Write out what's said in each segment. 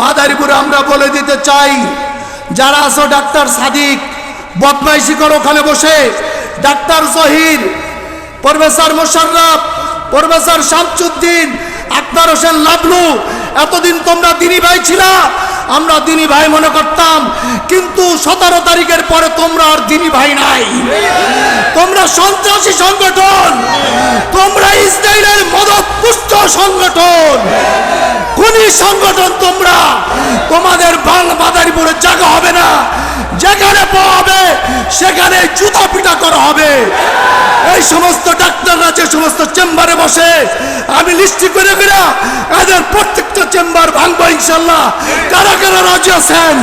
মাদারীপুরে আমরা বলে দিতে চাই, যারা আছো ডাক্তার সাদিক, বদমাইশি করো ওখানে বসে। ডাক্তার জহির, প্রফেসর মোশাররফ, প্রফেসর শামসুদ্দিন, আক্তার হোসেন লাবলু, এতদিন তোমরা দিনী ভাই ছিলা, আমরা দিনী ভাই মনে করতাম, কিন্তু সতেরো তারিখের পরে তোমরা আর দিনী ভাই নাই। তোমরা সন্ত্রাসী সংগঠন, তোমরা ইসরায়েলের মদত পুষ্ট সংগঠন। খুনি সংগঠন তোমরা। তোমাদের বাল মাদারীপুরে জায়গা হবে না। যেখানে হবে, সেখানে জুতা পিটা করা হবে। এই সমস্ত ডাক্তাররা যে সমস্ত চেম্বারে বসে, আমি লিস্টি করে করে এদের প্রত্যেকটা চেম্বার ভাঙবো ইনশাল্লাহ কারা কারা রাজি আছেন?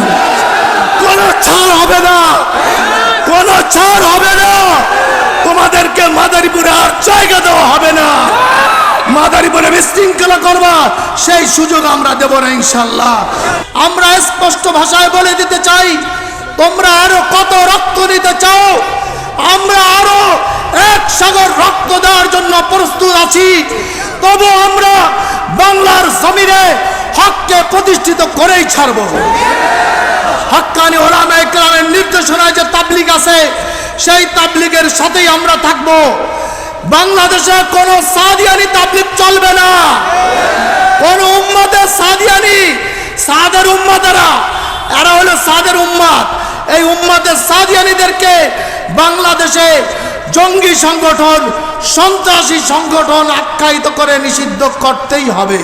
কোন ছাড় হবে না। কোন ছাড় হবে না। তোমাদেরকে মাদারীপুরে আর জায়গা দেওয়া হবে না। বিশৃঙ্খলা করবা সেই সুযোগ আমরা দেব না ইনশাল্লাহ আমরা স্পষ্ট ভাষায় বলে দিতে চাই, তোমরা আরও কত রক্ত দিতে চাও? আমরা আরও এক সাগর রক্ত দেওয়ার জন্য প্রস্তুত আছি। তবু আমরা বাংলার জমিনে হককে প্রতিষ্ঠিত করেই ছাড়ব। হক্কানি ওলামা ইকরামের নির্দেশনায় যে তাবলিগ আছে, সেই তাবলিগের সাথেই আমরা থাকব। বাংলাদেশে কোন সাদিয়ানি তাবলিগ চলবে না কোন উম্মাদের সাদিয়ানি সাদের উম্মাদেরা, এরা হলো সাদের উম্মাদ। এই উম্মাদের সাদিয়ানিদেরকে বাংলাদেশে জঙ্গি সংগঠন, সন্ত্রাসী সংগঠন আখ্যায়িত করে নিষিদ্ধ করতেই হবে।